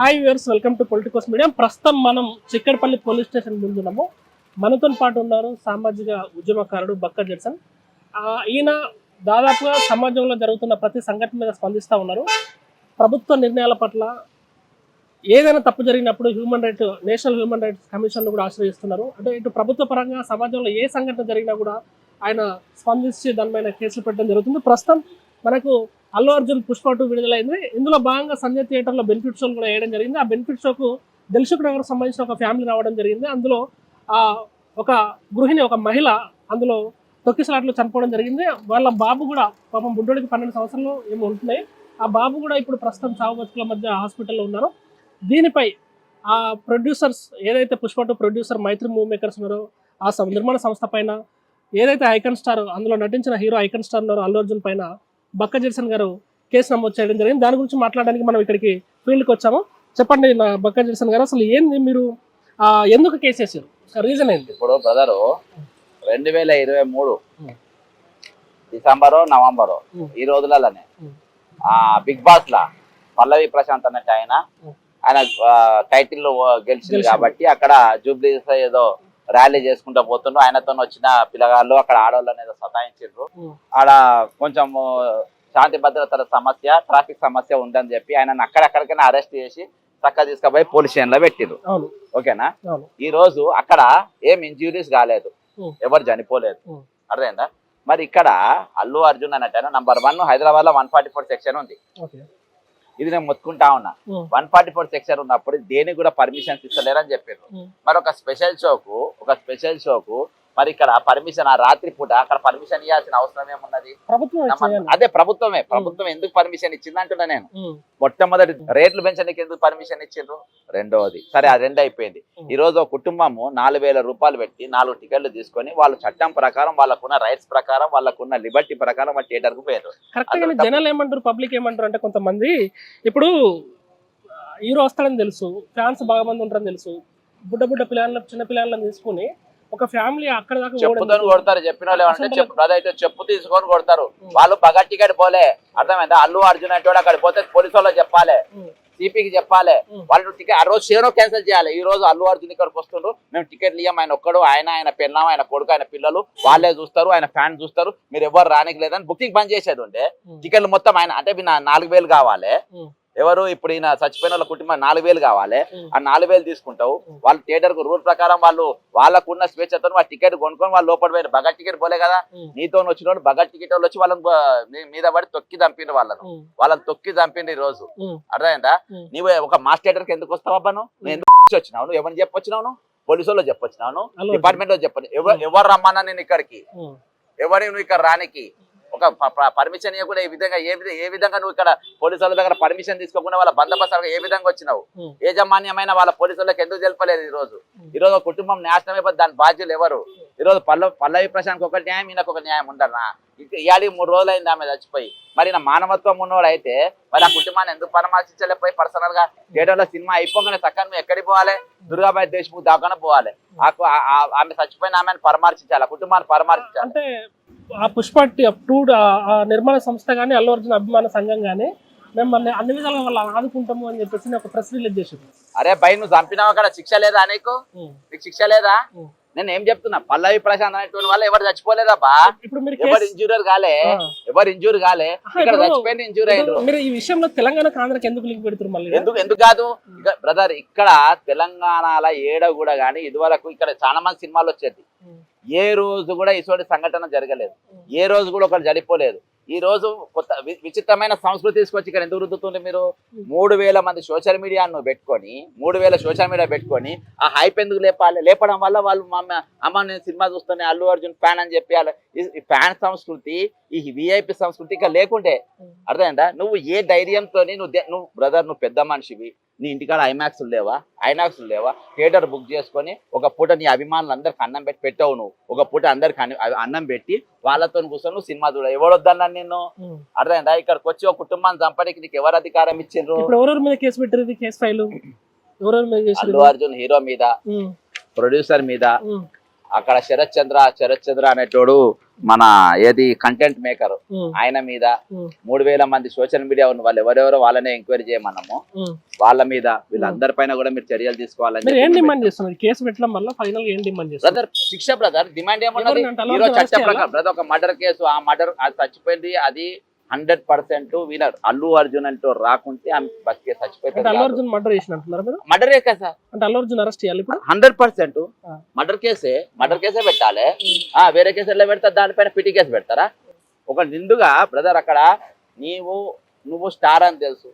Hi viewers welcome to Politicos media. ప్రస్తుతం మనం Chikkadpally police station ముందున్నాము మనతో పాటు ఉన్నారు సామాజిక ఉద్యమకారుడు బక్క జడ్సన్ ఈయన దాదాపుగా సమాజంలో జరుగుతున్న ప్రతి సంఘటన మీద స్పందిస్తూ ఉన్నారు. ప్రభుత్వ నిర్ణయాల పట్ల ఏదైనా తప్పు జరిగినప్పుడు human right national human rights commission కూడా ఆశ్రయిస్తున్నారు. అంటే ఇటు ప్రభుత్వ పరంగా సమాజంలో ఏ సంఘటన జరిగినా కూడా ఆయన స్పందించి దానిపైన కేసులు పెట్టడం జరుగుతుంది. ప్రస్తుతం మనకు అల్లు అర్జున్ పుష్ప టూ విడుదలైంది. ఇందులో భాగంగా సంజయ్ థియేటర్లో బెనిఫిట్ షోలు కూడా వేయడం జరిగింది. ఆ బెనిఫిట్ షోకు దిల్సుఖ్ నగర్ సంబంధించిన ఒక ఫ్యామిలీ రావడం జరిగింది. అందులో ఆ ఒక గృహిణి ఒక మహిళ అందులో తొక్కిసలాట్లు చనిపోవడం జరిగింది. వాళ్ళ బాబు కూడా పాపం బుడ్డోడికి పన్నెండు సంవత్సరాలు ఏమో ఉంటున్నాయి. ఆ బాబు కూడా ఇప్పుడు ప్రస్తుతం చావు బతుకుల మధ్య హాస్పిటల్లో ఉన్నారు. దీనిపై ఆ ప్రొడ్యూసర్స్ ఏదైతే Pushpa two producer Mythri movie makers ఉన్నారో ఆ సం- నిర్మాణ సంస్థ పైన ఏదైతే ఐకన్ స్టార్ అందులో నటించిన హీరో ఐకన్ స్టార్ ఉన్నారో అల్లు అర్జున్ పైన బక్క జెర్సన్ గారు కేసు నమోదు చేయడం జరిగింది దాని గురించి మాట్లాడడానికి మనం ఇక్కడికి ఫీల్డ్కి వచ్చాము చెప్పండి బక్క జెర్సన్ గారు అసలు ఏంది మీరు ఎందుకు కేసు వేసారు రీజన్ ఏంటి ఇప్పుడు బ్రదరు రెండు వేల ఇరవై మూడు. December November. ఈ రోజులలోనే. ఆ బిగ్ బాస్ లా పల్లవి ప్రశాంత్ అన్నట్టు ఆయన. ఆయన టైటిల్ గెలిచింది. కాబట్టి అక్కడ జూబ్లీస్ ఏదో ర్యాలీ చేసుకుంటూ పోతుండ్రు. ఆయనతో వచ్చిన పిల్లగాళ్ళు అక్కడ ఆడవాళ్ళని ఏదో సతాయించారు. ఆడ కొంచెం శాంతి భద్రతల సమస్య ట్రాఫిక్ సమస్య ఉందని చెప్పి ఆయన అక్కడక్కడికైనా అరెస్ట్ చేసి చక్కగా తీసుకుపోయి పోలీస్ స్టేషన్లో పెట్టిండ్రు. అవును. ఓకేనా? ఈ రోజు అక్కడ ఏం ఇంజురీస్ కాలేదు. ఎవరు చనిపోలేదు. అర్థమైందా? మరి ఇక్కడ అల్లు అర్జున్ అన్నట్టు నంబర్ వన్ హైదరాబాద్లో వన్ ఫార్టీ ఫోర్ సెక్షన్ ఉంది. ఇది నేను మొత్తుకుంటా ఉన్నా. వన్ ఫార్టీ ఫోర్ సెక్షన్ ఉన్నప్పుడు దేనికి కూడా పర్మిషన్స్ ఇస్తలేరని చెప్పారు. మరి ఒక స్పెషల్ షోకు ఒక స్పెషల్ షోకు. మరి ఇక్కడ పర్మిషన్ ఆ రాత్రి పూట అక్కడ పర్మిషన్ ఇవ్వాల్సిన అవసరం ఏమున్నది. అదే ప్రభుత్వమే. ప్రభుత్వం ఎందుకు పర్మిషన్ ఇచ్చింది అంటున్నా నేను మొట్టమొదటి రేట్లు పెంచడానికి ఎందుకు పర్మిషన్ ఇచ్చిండ్రు? రెండవది సరే ఆ రెండు అయిపోయింది. ఈ రోజు ఒక కుటుంబము నాలుగు వేల రూపాయలు పెట్టి నాలుగు టికెట్లు తీసుకొని వాళ్ళ చట్టం ప్రకారం వాళ్ళకున్న రైట్స్ ప్రకారం వాళ్ళకున్న లిబర్టీ ప్రకారం వాళ్ళ థియేటర్కు పోయారు కరెక్ట్ అది. జనాలు ఏమంటారు? పబ్లిక్ ఏమంటారు అంటే కొంతమంది ఇప్పుడు హీరో వస్తాడని తెలుసు. ఫ్యాన్స్ బాగా మంది ఉంటారని తెలుసు. బుడ్డ బుడ్డ పిల్లల చిన్న పిల్లలను తీసుకుని ఒక ఫ్యామిలీ అక్కడ దాకా కొడతారు చెప్పిన చెప్పు అయితే చెప్పు తీసుకొని కొడతారు. వాళ్ళు బగట్ టికెట్ పోలే అర్థమైందా? అల్లు అర్జున్ అంటే అక్కడ పోతే పోలీసు వాళ్ళు చెప్పాలి సిపికి చెప్పాలి. వాళ్ళు టికెట్ ఆ రోజు షేరో క్యాన్సిల్ చేయాలి. ఈ రోజు అల్లు అర్జున్ ఇక్కడికి వస్తుండ్రు. మేము టికెట్లు ఇయ్యం ఆయన ఒక్కడు ఆయన ఆయన పెన్నాం ఆయన కొడుకు ఆయన పిల్లలు వాళ్ళే చూస్తారు ఆయన ఫ్యాన్ చూస్తారు. మీరు ఎవరు రానికి లేదని బుకింగ్ బంద్ చేసేది ఉంటే టికెట్లు మొత్తం ఆయన అంటే నాలుగు వేలు కావాలి. ఎవరు ఇప్పుడు ఈయన చచ్చిపోయిన వాళ్ళ కుటుంబం నాలుగు వేలు కావాలి. ఆ నాలుగు వేలు తీసుకుంటావు. వాళ్ళు థియేటర్కు రూల్ ప్రకారం వాళ్ళు వాళ్ళకున్న స్వేచ్ఛతో వాళ్ళ టికెట్ కొనుక్కొని వాళ్ళు లోపల పోయిన బగట్ టికెట్ పోలే కదా. నీతో వచ్చిన వాళ్ళు బగట్ టికెట్ వాళ్ళు వచ్చి వాళ్ళని మీద పడి తొక్కి చంపిండ్రు వాళ్ళను. వాళ్ళని తొక్కి చంపిండ్రు ఈ రోజు అర్థమైందా. నీవు ఒక మాస్ థియేటర్కి ఎందుకు వస్తావా నువ్వు? నువ్వు ఎందుకు వచ్చినావు? నువ్వు ఎవరిని చెప్పొచ్చినావు పోలీసు వాళ్ళు అర్జున్. డిపార్ట్మెంట్లో చెప్పొచ్చు ఎవరు రమ్మన్నా నేను ఇక్కడికి. ఎవరి నువ్వు ఇక్కడ రానికి? ఒక పర్మిషన్ ఇవ్వకుండా ఏ విధంగా ఏ విధంగా ఏ విధంగా నువ్వు ఇక్కడ పోలీసు వాళ్ళ దగ్గర పర్మిషన్ తీసుకోకుండా వాళ్ళ బందోబస్తు ఏ విధంగా వచ్చినావు? ఉం. ఏజమాన్యమైన వాళ్ళ పోలీసు వాళ్ళకి ఎందుకు తెలపలేదు ఈ రోజు. ఈ రోజు ఒక కుటుంబం నాశనం అయిపోతే దాని బాధ్యులు ఎవరు? ఈ రోజు పల్ల పల్లవి ప్రశాంత్ ఒక న్యాయం ఈయనకు ఒక న్యాయం ఉండరా ఇవాళ మూడు రోజులు అయింది ఆమె చచ్చిపోయి. మరి ఈయన మానవత్వం ఉన్నవాడు అయితే మరి ఆ కుటుంబాన్ని ఎందుకు పరామర్శించలేకపోయి పర్సనల్గా థియేటర్లో సినిమా అయిపోగానే చక్కగా నువ్వు ఎక్కడికి పోవాలి? దుర్గాబాయి దేశ్ముఖ్ దాకానే పోవాలి. ఆమె చచ్చిపోయిన ఆమెను పరామర్శించాలి ఆ కుటుంబాన్ని పరామర్శించాలి. అంటే ఆ పుష్ప టూ ఆ నిర్మాణ సంస్థ కానీ అల్లు అర్జున్ అభిమాన సంఘం కానీ మిమ్మల్ని అన్ని విధాలుగా వాళ్ళు ఆదుకుంటాము అని చెప్పేసి ఒక ప్రెస్ రిలీజ్ చేసింది. అరే భయ్ నువ్వు చంపినావు అక్కడ శిక్ష లేదా నీకు? నీకు శిక్ష లేదా. నేను ఏం చెప్తున్నా పల్లవి ప్రశాంత్ అనేటువంటి వాళ్ళు ఎవరు చచ్చిపోలేదా బా? ఇప్పుడు మీరు ఎవరు ఇంజూరీ కాలే. ఎవరు ఇంజూరీ కాలే? ఇక్కడ చచ్చిపోయిన ఇంజూరీ అయ్యారు మీరు ఈ విషయంలో తెలంగాణకు ఆంధ్రకి ఎందుకు లింక్ పెడుతున్నారు మళ్ళీ? ఎందుకు ఎందుకు కాదు? బ్రదర్ ఇక్కడ తెలంగాణలో ఏడ కూడా గానీ ఇదివరకు ఇక్కడ చాలా మంది సినిమాలు వచ్చేది ఏ రోజు కూడా ఇటువంటి సంఘటన జరగలేదు. ఏ రోజు కూడా ఒకరు చనిపోలేదు ఈ రోజు కొత్త విచిత్రమైన సంస్కృతి తీసుకొచ్చి ఇక్కడ ఎందుకు రుద్దుతుంది మీరు? మూడు వేల మంది సోషల్ మీడియాను పెట్టుకొని మూడు వేల సోషల్ మీడియా పెట్టుకొని ఆ హైప్ ఎందుకు లేపాలి? లేపడం వల్ల వాళ్ళు మా అమ్మ నేను సినిమా చూస్తాను అల్లు అర్జున్ ఫ్యాన్ అని చెప్పి ఈ- ఫ్యాన్ సంస్కృతి ఈ విఐపి సంస్కృతి ఇక్కడ లేకుంటే. అర్థమైందా? నువ్వు ఏ ధైర్యంతో నువ్వు నువ్వు బ్రదర్ నువ్వు పెద్ద మనిషివి. నీ ఇంటికాడ ఐమాక్స్ లేవా? ఐనాక్స్ లేవా? థియేటర్ బుక్ చేసుకొని ఒక పూట నీ అభిమానులు అందరికి అన్నం పెట్టి పెట్టావు నువ్వు. ఒక పూట అందరికి అన్ని- పెట్టి వాళ్ళతో కూర్చొని నువ్వు సినిమా చూడ ఎవడొద్దన్నా నిన్ను. అర్థమైందా? ఇక్కడికి వచ్చి ఒక కుటుంబాన్ని చంపడానికి నీకు ఎవరు అధికారం ఇచ్చిండ్రు? ఎవరెవరి మీద కేసు పెట్టారు case file? Allu Arjun hero మీద ప్రొడ్యూసర్ మీద అక్కడ శరత్ చంద్ర శరత్ చంద్ర అనేటోడు మన ఏది కంటెంట్ మేకర్ ఆయన మీద మూడు వేల మంది సోషల్ మీడియా ఉన్న వాళ్ళు ఎవరెవరో వాళ్ళనే ఎంక్వైరీ చేయమన్నాము. వాళ్ళ మీద వీళ్ళందరి పైన కూడా మీరు చర్యలు తీసుకోవాలని ఏం చెప్పి డిమాండ్ చేస్తున్నారు? కేసు పెట్టడం వల్ల ఫైనల్ ఏం డిమాండ్ చేస్తారు బ్రదర్ శిక్ష బ్రదర్ డిమాండ్ ఏమన్నది? ఈరోజు చట్ట? ప్రకారం బ్రదర్ ఒక మర్డర్ కేసు ఆ మర్డర్ అది చచ్చిపోయింది అది hundred percent winner Allu Arjun అంటూ రాకుంటే ఆమె బతికే అల్లు చచ్చిపోయింది అర్జున్ మర్డర్ చేసిన అంటున్నారు మీరు మర్డరే కదా సార్? అంటే అల్లు అర్జున్ అరెస్ట్ చేయాలి ఇప్పుడు? Hundred percent. మర్డర్ కేసే? మర్డర్ కేసే పెట్టాలి? ఆ వేరే కేసు ఎలా పెడతారు దానిపైన పిటి కేసు పెడతారా? ఒక నిండుగా బ్రదర్ అక్కడ నీవు నువ్వు స్టార్ అని తెలుసు.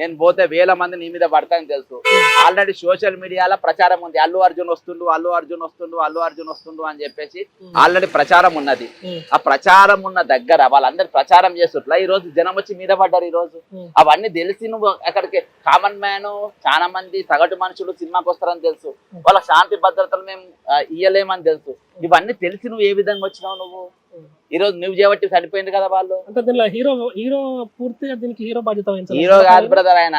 నేను పోతే వేల మంది నీ మీద పడతాయని తెలుసు. ఆల్రెడీ సోషల్ మీడియాలో ప్రచారం ఉంది. అల్లు అర్జున్ వస్తుండు అల్లు అర్జున్ వస్తుండు అల్లు అర్జున్ వస్తుండు అని చెప్పేసి. ఆల్రెడీ ప్రచారం ఉన్నది. ఆ ప్రచారం ఉన్న దగ్గర వాళ్ళందరూ ప్రచారం చేస్తుట్లా ఈ రోజు జనం వచ్చి మీద పడ్డారు ఈ రోజు. అవన్నీ తెలిసి నువ్వు అక్కడికి కామన్ మ్యాన్ చాలా మంది సగటు మనుషులు సినిమాకి వస్తారని తెలుసు. వాళ్ళ శాంతి భద్రతలు మేము ఇయ్యలేమని తెలుసు. ఇవన్నీ తెలిసి నువ్వు ఏ విధంగా వచ్చినావు నువ్వు? ఉమ్. ఈ రోజు నువ్వు చేయబట్టి చనిపోయింది కదా వాళ్ళు అంటే దీనిలో హీరో హీరో పూర్తిగా దీనికి హీరో బాధ్యత వహించాలి హీరో కాదు బ్రదర్ ఆయన.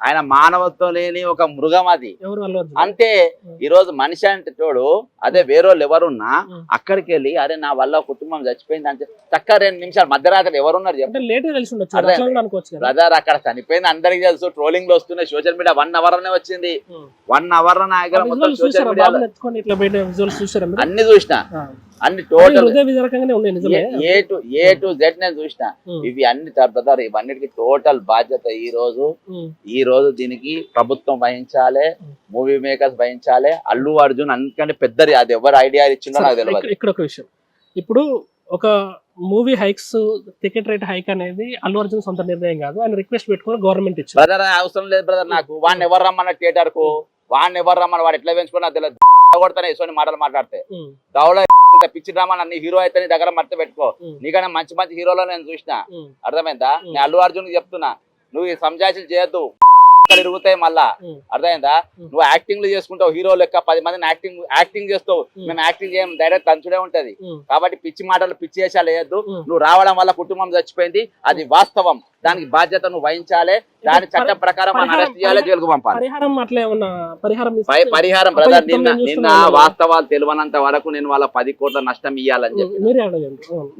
ఆయన మానవత్వం లేని ఒక మృగం అది ఎవరు అంతే ఉమ్. ఈ రోజు మనిషి అంటే తోడు అదే వేరే వాళ్ళు ఎవరున్నా ఉమ్. అక్కడికి వెళ్ళి అరే నా వల్ల కుటుంబం చచ్చిపోయింది అంటే చక్క రెండు నిమిషాలు మధ్యరాత్రి ఎవరున్నారు చెప్పు అంటే లేట్గా తెలిసి ఉండొచ్చు అదే. అట్లా కూడా అనుకోవచ్చు కదా బ్రదర్ అక్కడ చనిపోయింది అందరికి తెలుసు ట్రోలింగ్లో వస్తున్నాయి సోషల్ మీడియా వన్ అవర్ అనే వచ్చింది. వన్ అవర్ నా దగ్గర మొత్తం విజువల్స్ సోషల్ చూసారా మీడియాలో బాబుని ఎత్తుకొని ఇట్లా బయట విజువల్స్ చూసారా మీరు అన్ని చూసిన. అన్ని total A to A to Z నేను చూసిన. ఇవి అన్ని బ్రదర్ ఇవన్నిటికి టోటల్ బాధ్యత ఈ రోజు. ఈ రోజు దీనికి ప్రభుత్వం వహించాలి మూవీ మేకర్స్ వహించాలి. అల్లు అర్జున్ అందుకంటే పెద్దది అది ఎవరు ఐడియా ఇచ్చిందో నాకు తెలియదు ఇక్కడ- ఒక విషయం. ఇప్పుడు ఒక movie hikes ticket rate hike అనేది అల్లు అర్జున్ సొంత నిర్ణయం కాదు. ఆయన రిక్వెస్ట్ పెట్టుకుని గవర్నమెంట్ ఇచ్చింది బ్రదర్ అవసరం లేదు బ్రదర్ నాకు. వాడిని ఎవరు రమ్మన్న థియేటర్కు? వాడిని ఎవరు రమ్మన్న వాడు ఎట్లా పెంచుకున్నా తెలియదు కొడతానే మాటలు మాట్లాడితే. దౌడ ఇంత పిచ్చి డ్రామా నీ హీరో అయితే నీ దగ్గర మర్చి పెట్టుకో. నీకన్నా మంచి మంచి హీరోలో నేను చూసిన. అర్థమైందా. నేను అల్లు అర్జున్ చెప్తున్నా నువ్వు ఈ సంజాయిషీలు చేయొద్దు ఇరుగుతాయి మళ్ళా. అర్థమైందా. నువ్వు యాక్టింగ్లు చేసుకుంటావు హీరో లెక్క పది మందిని యాక్టింగ్ యాక్టింగ్ చేస్తావు. మేము యాక్టింగ్ చేయం డైరెక్ట్ తంచుడే ఉంటది. కాబట్టి పిచ్చి మాటలు పిచ్చి వేషాలు వేయద్దు. నువ్వు రావడం వల్ల కుటుంబం చచ్చిపోయింది అది వాస్తవం దానికి బాధ్యత నువ్వు వహించాలి దాని చట్ట ప్రకారం మనం అరెస్ట్ చేయాలి జైలుకు పంపాలి. పరిహారం బ్రదర్ నిన్న నేను నిన్న. వాస్తవాలు తెలియనంత వరకు నేను వాళ్ళ పది కోట్ల నష్టం ఇయ్యాలని చెప్పి.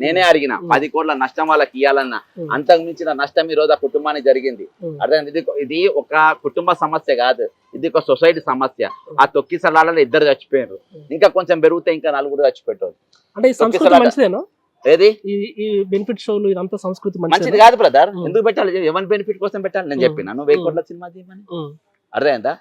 నేనే అడిగిన. పది కోట్ల నష్టం వాళ్ళకి ఇవ్వాలన్న ఉమ్. అంతకు మించిన నష్టం ఈ రోజు ఆ కుటుంబానికి జరిగింది. అర్థం ఇది ఇది ఒక కుటుంబ సమస్య కాదు. ఇది ఒక సొసైటీ సమస్య. ఆ తొక్కి సలాలలో ఇద్దరు చచ్చిపోయారు ఇంకా కొంచెం పెరిగితే ఇంకా నలుగురు చచ్చిపెట్టారు అంటే ఏది? ఈ బెనిఫిట్ షోలు ఇదంతా సంస్కృతి మంచిది కాదు? బ్రదర్. ఎందుకు పెట్టాలి? ఎవరి బెనిఫిట్ కోసం పెట్టాలి? నేను. చెప్పిన? నువ్వు వెయ్యి. కోట్ల సినిమా తీయమని? అర్థమైందా?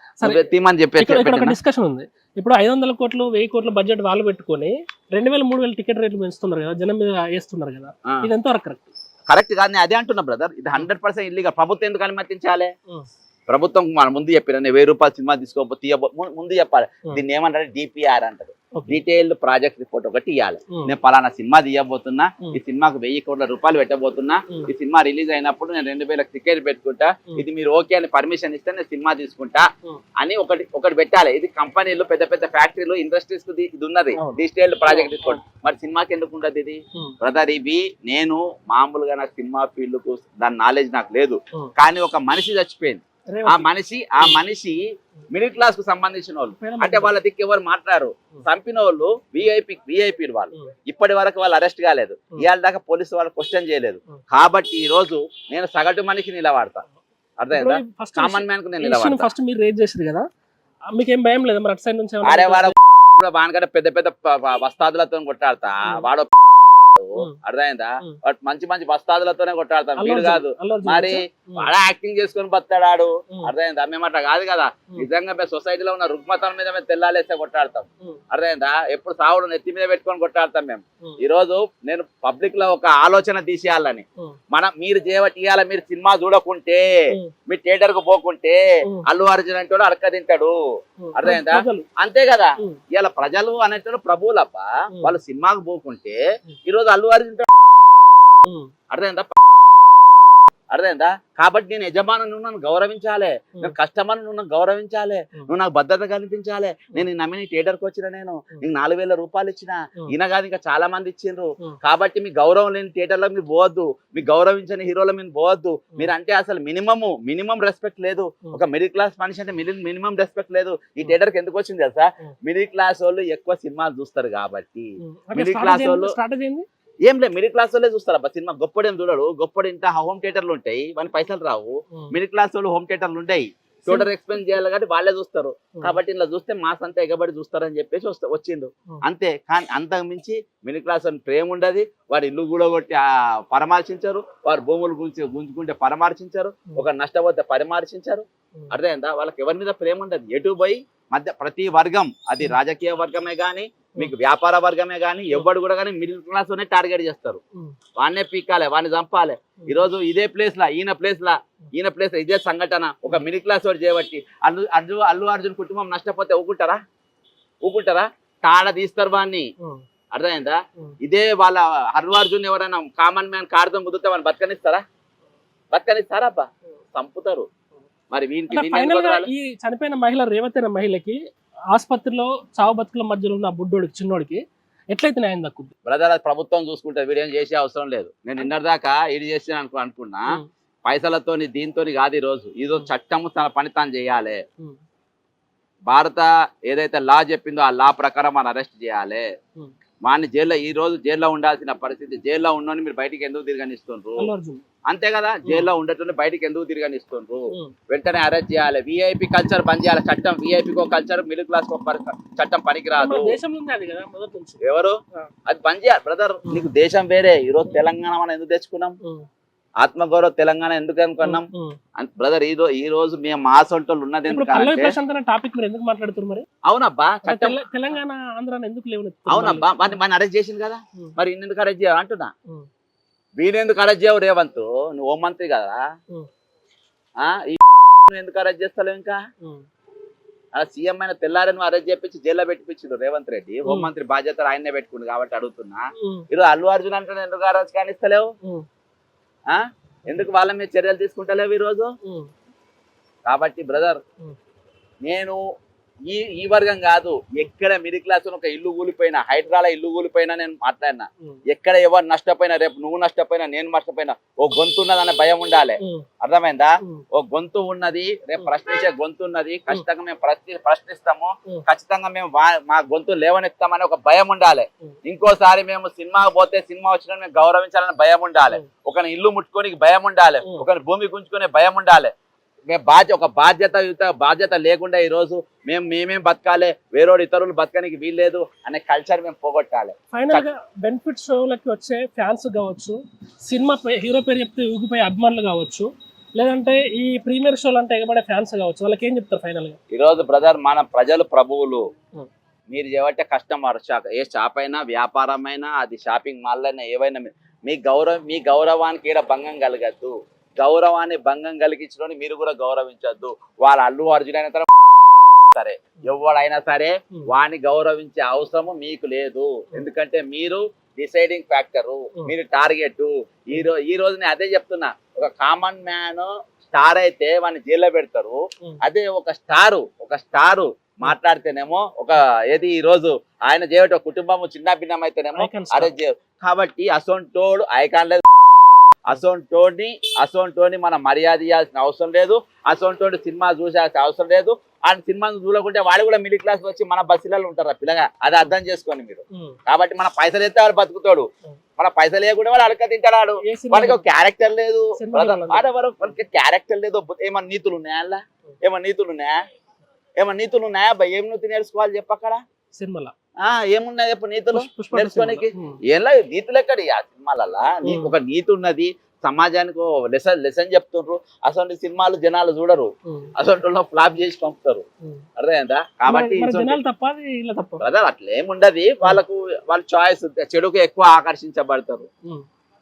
ఒక పెట్టినా? డిస్కషన్ ఉంది. ఇప్పుడు ఐదు వందల కోట్లు వెయ్యి కోట్ల బడ్జెట్ వాళ్ళు పెట్టుకొని రెండు వేల మూడు వేల టికెట్ రేట్లు పెంచుతున్నారు కదా? జనం మీద వేస్తున్నారు కదా. ఇది ఎంతవరకు కరెక్ట్ కరెక్ట్ కాదు నేను అదే అంటున్నా బ్రదర్ ఇది హండ్రెడ్ పర్సెంట్ ఇల్లీగల్ ప్రభుత్వం ఎందుకు అనుమతించాలి? ప్రభుత్వం మన ముందు చెప్పిన నేను వెయ్యి రూపాయల సినిమా తీసుకోబో తీయబో ముందు చెప్పాలి. దీన్ని ఏమంటారు డిపిఆర్ అంటారు. డీటెయిల్డ్ ప్రాజెక్ట్ రిపోర్ట్ ఒకటి ఇవ్వాలి నేను పలానా సినిమా తీయబోతున్నా. ఈ సినిమాకు వెయ్యి కోట్ల రూపాయలు పెట్టబోతున్నా. ఈ సినిమా రిలీజ్ అయినప్పుడు నేను రెండు వేల టికెట్ పెట్టుకుంటా. ఇది మీరు ఓకే అని పర్మిషన్ ఇస్తే నేను సినిమా తీసుకుంటా. అని ఒకటి ఒకటి పెట్టాలి ఇది కంపెనీలు పెద్ద పెద్ద ఫ్యాక్టరీలు ఇండస్ట్రీస్కు ఇది ఉన్నది. డిజిటల్ ప్రాజెక్ట్ రిపోర్ట్ మరి సినిమాకి ఎందుకు ఉండదు ఇది. బ్రదర్ ఇవి నేను మామూలుగా నాకు సినిమా ఫీల్డ్కు దాని నాలెడ్జ్ నాకు లేదు. కానీ ఒక మనిషి చచ్చిపోయింది ఆ మనిషి ఆ మనిషి మిడిల్ క్లాస్కు సంబంధించిన వాళ్ళు. అంటే వాళ్ళ దిక్కు ఎవరు మాట్లాడారు. చంపిన వాళ్ళు విఐపి విఐపి వాళ్ళు. ఇప్పటి వరకు వాళ్ళు అరెస్ట్ కాలేదు. ఇవాళ దాకా పోలీసు వాళ్ళు క్వశ్చన్ చేయలేదు. కాబట్టి ఈ రోజు నేను సగటు మనిషి నిలబడతా. అర్థమైందా? కామన్ మ్యాన్కు నేను నిలబడతా. ఫస్ట్ మీరు రేజ్ కదా. ఆ, మీకేం భయం లేదా మరి అటు సైడ్ నుంచి అరే ఏమన్నా వాడు బానకడ పెద్ద పెద్ద వస్తాదులతో కొట్టాడతా. వాడు. అర్థమైందా? మంచి మంచి వస్తాదులతోనే వీడు అర్జున్- కాదు. మరి. వాడ యాక్టింగ్ చేసుకొని బతాడాడు ఉమ్. అర్థమైందా మేము అట్లా కాదు కదా. నిజంగా మేము సొసైటీలో ఉన్న రుగ్మతల మీద మేము తెల్లాలేస్తే కొట్టాడతాం. అర్థమైందా ఎప్పుడు సావుడు నెత్తి మీద పెట్టుకొని కొట్టాడతాం మేము. ఈ రోజు నేను పబ్లిక్లో ఒక ఆలోచన తీసేయాలని. మనం మీరు ఇవాళ మీరు సినిమా చూడకుంటే. మీ థియేటర్కు పోకుంటే. అల్లు అర్జున్ అంటే అడక తింటాడు ఉమ్. అర్థమైందా? అంతే కదా. ఇవాళ ప్రజలు అనేటోళ్ళు ప్రభువులబ్బా. వాళ్ళు సినిమాకు పోకుంటే. ఈ రోజు అల్లు అర్జున్. అర్థమైందా అర్థమైందా? కాబట్టి నేను యజమాని నువ్వు నన్ను గౌరవించాలి. నేను కస్టమర్ నువ్వు నన్ను గౌరవించాలి. నువ్వు నాకు భద్రత కల్పించాలి. నేను నమ్మిన థియేటర్కి వచ్చిన నేను. నీకు నాలుగు వేల రూపాయలు ఇచ్చిన. ఈయన కాదు ఇంకా చాలా మంది ఇచ్చిండ్రు. కాబట్టి మీ గౌరవం లేని థియేటర్లో మీరు పోవద్దు. మీ గౌరవించని హీరోల మీరు పోవద్దు. మీరు అంటే అసలు మినిమము మినిమం రెస్పెక్ట్ లేదు. ఒక మిడిల్ క్లాస్ మనిషి అంటే మిడిల్ మినిమం రెస్పెక్ట్ లేదు. ఈ థియేటర్కి ఎందుకు వచ్చింది తెలుసా. మిడిల్ క్లాస్ వాళ్ళు ఎక్కువ సినిమాలు చూస్తారు కాబట్టి. Middle class? వాళ్ళు- ఏం లేదు మిడిల్ క్లాస్ వాళ్ళే చూస్తారు అబ్బా సినిమా గొప్పడు చూడడు గొప్పడు ఇంత హోమ్ థియేటర్లు ఉంటాయి వాని పైసలు రావు. మిడిల్ క్లాస్ వాళ్ళు హోమ్ థియేటర్లు ఉంటాయి. చూడర్ ఎక్స్ప్లెయిన్ చేయాలి కాబట్టి వాళ్ళే చూస్తారు. కాబట్టి ఇలా చూస్తే మాస్ అంతా ఎగబడి చూస్తారని చెప్పేసి వస్తా వచ్చిండు. అంతే కానీ అంతకు మించి మిడిల్ క్లాస్ అని ప్రేమ ఉండదు. వారి ఇల్లు కూడా కొట్టి ఆ, పరామర్శించరు. వారి భూములు గురించి గుంజుకుంటే పరామర్శించరు. ఒక నష్టపోతే పరామర్శించరు. అర్థమైందా? వాళ్ళకి ఎవరి మీద ప్రేమ ఉండదు. ఎటు పోయి మధ్య ప్రతి వర్గం అది. రాజకీయ వర్గమే కానీ మీకు వ్యాపార వర్గమే కానీ ఎవడు కూడా కానీ మిడిల్ క్లాస్లోనే టార్గెట్ చేస్తారు. వాడినే పీకాలి వాడిని చంపాలి. ఈ రోజు ఇదే ప్లేస్ లా ఈయన ప్లేస్ లా ఈయన ప్లేస్ ఇదే సంఘటన. ఒక మిడిల్ క్లాస్ వాడు చేయబట్టి అల్లు అర్జు అల్లు అర్జున్ కుటుంబం నష్టపోతే ఊకుంటారా? ఊకుంటారా? తాడ తీస్తారు వాడిని అర్థమైందా? ఇదే వాళ్ళ అల్లు అర్జున్ ఎవరైనా కామన్ మ్యాన్ కారుతో కుదిరితే వాళ్ళు బతకనిస్తారా? బతకనిస్తారా అబ్బా? చంపుతారు. మరి వీనికి? ఈ చనిపోయిన మహిళ రేవతి అనే మహిళకి ఆసుపత్రిలో చావు బతుకుల మధ్యలో ఉన్న బుడ్డోడికి చిన్నోడికి ఎట్లయితే న్యాయం దక్కుద్ది? బ్రదర్ అది ప్రభుత్వం చూసుకుంటే వీడేం చేసే అవసరం లేదు. నేను నిన్నటిదాకా ఇది చేసిన అనుకో అనుకున్నా. ఉమ్, పైసలతోని దీంతోని కాదు ఈ రోజు ఈ రోజు చట్టము తన పని తాను చేయాలి. భారత ఏదైతే లా చెప్పిందో ఆ లా ప్రకారం మనం అరెస్ట్ చేయాలి. వాడిని జైల్లో ఈ రోజు జైల్లో ఉండాల్సిన పరిస్థితి జైల్లో ఉన్నోని మీరు బయటికి ఎందుకు తిరగనిస్తుండ్రు? అంతే కదా జైల్లో ఉండేటోని బయటికి ఎందుకు తిరగనిస్తుండ్రు? వెంటనే అరెస్ట్ చేయాలి. విఐపి కల్చర్ బంద్ చేయాలి. చట్టం విఐపి కో కల్చర్ మిడిల్ క్లాస్ చట్టం పనికిరాదు. ఎవరు. అది బంద్ చేయాలి బ్రదర్ నీకు దేశం వేరే. ఈ రోజు తెలంగాణ మనం ఎందుకు తెచ్చుకున్నాం? ఆత్మగౌరవ తెలంగాణ ఎందుకు అనుకున్నాం. బ్రదర్ ఈ రోజు ఈ రోజు మేము మా సొంటోళ్ళు ఉన్నది ఎందుకు టాపిక్ మీరు ఎందుకు మాట్లాడుతున్నారు మరి? అవునబ్బా తెలంగాణ ఎందుకు లేవు అవునబ్బా వాడిని మన అరెస్ట్ చేసింది కదా. మరి ఇన్నెందుకు అరెస్ట్ చేయాలి అంటున్నా. వీడెందుకు అరెస్ట్ చేయవు రేవంత్? నువ్వు హోం మంత్రి కదా? ఎందుకు అరెస్ట్ చేస్తావు ఇంకా? అలా సీఎం అయిన తెల్లారి నువ్వు అరెస్ట్ చేపించి జైల్లో పెట్టిపించిండు రేవంత్ రెడ్డి. హోం మంత్రి బాధ్యత ఆయన్నే పెట్టుకుండు కాబట్టి అడుగుతున్నా. ఈరోజు అల్లు అర్జున్ అంటే ఎందుకు అరెస్ట్ కానిస్తలేవు? ఎందుకు వాళ్ళ మీద చర్యలు తీసుకుంటలేవు ఈరోజు? కాబట్టి బ్రదర్. నేను ఈ ఈ వర్గం కాదు. ఎక్కడ మిడిల్ క్లాస్ ఒక ఇల్లు కూలిపోయినా హైదరాబాద్ ఇల్లు కూలిపోయినా నేను మాట్లాడినా. ఎక్కడ ఎవరు నష్టపోయినా రేపు నువ్వు నష్టపోయినా నేను నష్టపోయినా ఓ గొంతు ఉన్నదనే భయం ఉండాలి. అర్థమైందా? ఓ గొంతు ఉన్నది రేపు ప్రశ్నించే గొంతు ఉన్నది ఖచ్చితంగా మేము ప్రశ్ని ప్రశ్నిస్తాము. ఖచ్చితంగా మేము మా గొంతు లేవనెత్తామని ఒక భయం ఉండాలి. ఇంకోసారి మేము సినిమా పోతే సినిమా వచ్చిన మేము గౌరవించాలని భయం ఉండాలి. ఒకని ఇల్లు ముట్టుకోనికి భయం ఉండాలి. ఒకని భూమి గుంజుకునే భయం ఉండాలి. మేము బాధ్యత ఒక బాధ్యత బాధ్యత లేకుండా ఈ రోజు మేము మేమేం బతకాలి వేరేవాడు ఇతరులు బతకనికి వీల్లేదు అనే కల్చర్ మేము పోగొట్టాలి. ఫైనల్గా బెనిఫిట్ షోలకి వచ్చే ఫ్యాన్స్ కావచ్చు సినిమా హీరో పేరు చెప్తే ఊగిపోయే అభిమానులు కావచ్చు లేదంటే ఈ ప్రీమియర్ షోలు అంటే ఎగబడే ఫ్యాన్స్ కావచ్చు వాళ్ళకి ఏం చెప్తారు ఫైనల్గా? ఈ రోజు బ్రదర్ మన ప్రజలు ప్రభువులు. మీరు చేయబట్టే కస్టమర్ షాప్ ఏ షాప్ అయినా వ్యాపారం అయినా అది షాపింగ్ మాల్ అయినా ఏవైనా మీ- మీ గౌరవం మీ గౌరవానికి ఈడ భంగం కలగద్దు. గౌరవాన్ని భంగం కలిగించడం మీరు కూడా గౌరవించొద్దు వాళ్ళ అల్లు అర్జున్ అయిన తర్వాత సరే ఎవడైనా సరే ఉం. వాడిని గౌరవించే అవసరము మీకు లేదు ఎందుకంటే మీరు డిసైడింగ్ ఫ్యాక్టర్. మీరు టార్గెట్ ఈ రోజు ఈ రోజు నేను అదే చెప్తున్నా ఒక కామన్ మ్యాన్ స్టార్ అయితే వాడిని జైల్లో పెడతారు. అదే ఒక స్టారు ఒక స్టారు మాట్లాడితేనేమో ఒక ఏది ఈ రోజు ఆయన చేయట కుటుంబము చిన్న భిన్నం అయితేనేమో. అరే కాబట్టి అసొంటోడు ఐకాన్ లేదు అసొంటోని అసొంటోని మనం మర్యాద ఇవ్వాల్సిన అవసరం లేదు. అసొంటోడు సినిమా చూసాల్సిన అవసరం లేదు. ఆయన సినిమాను చూడకుంటే వాడు కూడా మిడిల్ క్లాస్ వచ్చి మన బస్సులలో ఉంటారు ఆ పిల్లగా? అది అర్థం చేసుకోండి మీరు. కాబట్టి మన పైసలు ఎత్తే వాడు బతుకుతాడు. మన పైసలు లేకుండా వాడు అడక తింటాడు వాడికి క్యారెక్టర్ లేదు. వాడికి క్యారెక్టర్ లేదు. ఏమన్నా నీతులు ఉన్నాయా అందులో? ఏమన్నా నీతులు ఉన్నాయా? ఏమన్నా నీతులు ఉన్నాయా? ఏం నీతి నేర్చుకోవాలి చెప్పక్కడ? సినిమాలో? ఆ ఏమున్నాయి చెప్పు నీతులు? నేర్చుకోనికి. ఎలా నీతులు ఎక్కడి? ఆ సినిమాలల్లా నీకు. ఒక నీతి ఉన్నది సమాజానికి లెసన్ లెసన్ చెప్తుండ్రు. అసలు సినిమాలు జనాలు చూడరు. అసలు ఫ్లాప్ చేసి పంపుతారు. అర్థమైందా? కాబట్టి బ్రదర్ అట్లా ఏముండదు వాళ్ళకు వాళ్ళ చాయిస్ చెడుకు ఎక్కువ ఆకర్షించబడతారు.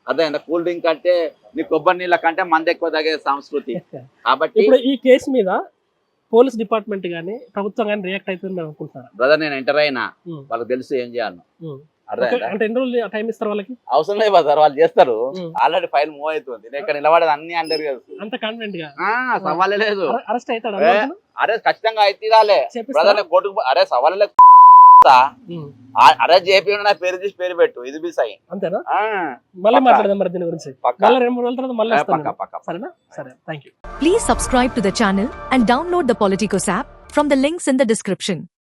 అర్థమైందా? కూల్ డ్రింక్ అంటే నీ కొబ్బరి నీళ్ళ కంటే మంది ఎక్కువ తగే సంస్కృతి. కాబట్టి ఇప్పుడు ఈ కేసు మీద పోలీస్ డిపార్ట్మెంట్ గానీ ప్రభుత్వం గానీ రియాక్ట్ అవుతుంది మేము అనుకుంటున్నారా? బ్రదర్ నేను ఎంటర్ అయినా. వాళ్ళకి తెలుసు ఏం చేయాలి అంటే ఎన్ని రోజులు టైం ఇస్తారు వాళ్ళకి? అవసరం లేదు సార్ వాళ్ళు చేస్తారు. ఆల్రెడీ ఫైల్ మూవ్ అవుతుంది. నేను ఇక్కడ నిలబడేది అన్ని కదా అంత కాన్ఫిడెంట్గా? సవాలే లేదు. అరెస్ట్ అవుతాడు ఏ, అరే ఖచ్చితంగా అయితే బ్రదర్ కోర్టుకు అరే సవాలే అరే జేపీ నా పేరు తీసి పేరు పెట్టు ఇది బి సై అంతేనా ఆ, మళ్ళీ. మాట్లాడదాం మరి దీని గురించి పక్కా మళ్ళీ రెండు మూడు రోజుల తర్వాత మళ్ళీ ఏ, వస్తాను పక్కా పక్కా సరేనా సరే thank you Please subscribe to the channel and download the Politicos app from the links in the description.